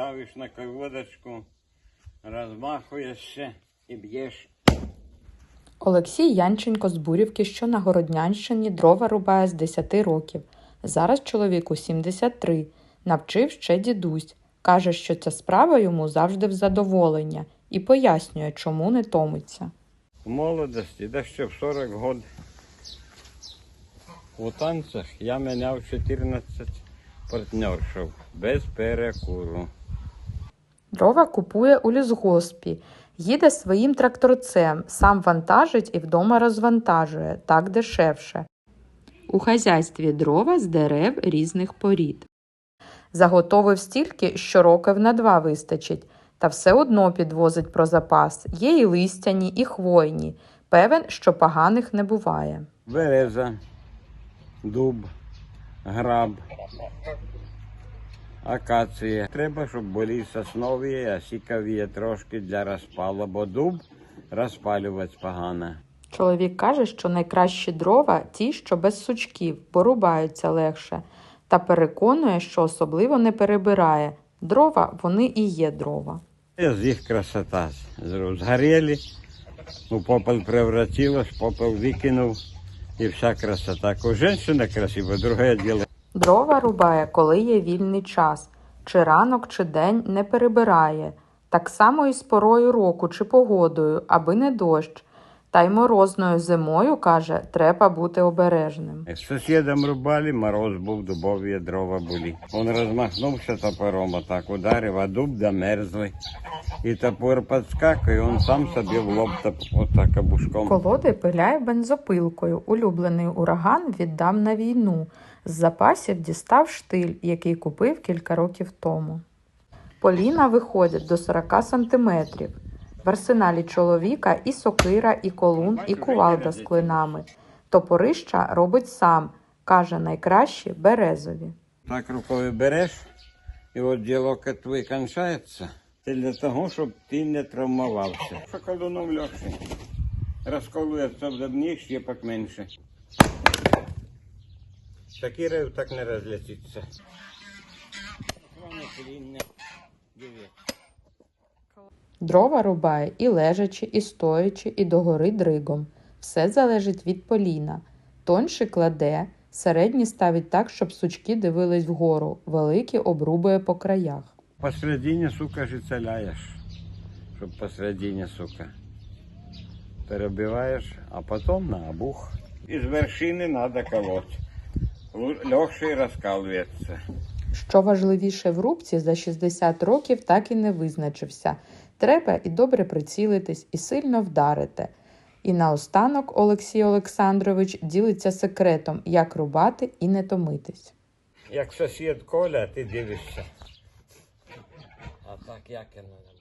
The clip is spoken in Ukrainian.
ставиш на колодочку, розмахуєшся і б'єш. Олексій Янченко з Бурівки, що на Городнянщині, дрова рубає з 10 років. Зараз чоловіку 73. Навчив ще дідусь. Каже, що ця справа йому завжди в задоволення і пояснює, чому не томиться. В молодості, да ще в 40 год. У танцях я міняв 14 партнершів без перекуру. Дрова купує у лісгоспі, їде своїм тракторцем, сам вантажить і вдома розвантажує, так дешевше. У хазяйстві дрова з дерев різних порід. Заготовив стільки, що років на два вистачить, та все одно підвозить про запас. Є і листяні, і хвойні. Певен, що поганих не буває. Береза, дуб, граб, акація. Треба, щоб були соснові, а сікові трошки для розпалу, бо дуб розпалювати погано. Чоловік каже, що найкращі дрова ті, що без сучків, бо рубаються легше, та переконує, що особливо не перебирає. Дрова вони і є дрова. З їх красота. Згоріли, у попел превратилось, попел викинув, і вся красота. Ко женщина красива, друге діло. Дрова рубає, коли є вільний час, чи ранок, чи день не перебирає. Так само і з порою року чи погодою, аби не дощ. Та й морозною зимою, каже, треба бути обережним. З сусідом рубали, мороз був, дубові дрова були. Він розмахнувся топором, отак ударив, а дуб домерзли. І топор підскакує, він сам собі в лоб топ, отак обушком. Колоди пиляє бензопилкою. Улюблений ураган віддав на війну. З запасів дістав штиль, який купив кілька років тому. Поліна виходять до 40 сантиметрів. В арсеналі чоловіка і сокира, і колун, і кувалда з клинами. Топорища робить сам. Каже, найкращі березові. Так рукою береш, і от ділок твій кончається. Це для того, щоб ти не травмувався. Шоколоном легше. Розколується в дрібні, щепок менше. Такий рев так не розлетиться. Дрова рубає і лежачи, і стоячи, і догори дригом. Все залежить від поліна. Тонші кладе, середні ставить так, щоб сучки дивились вгору, великі обрубує по краях. Посередині, сука, жицеляєш. Щоб посередині, сука. Перебиваєш, а потім на обух. Із вершини треба колоть. Легше розкалується. Що важливіше в рубці за 60 років так і не визначився. Треба і добре прицілитись, і сильно вдарити. І наостанок Олексій Олександрович ділиться секретом, як рубати і не томитись. Як сусід Коля, ти дивишся. А так як я надо?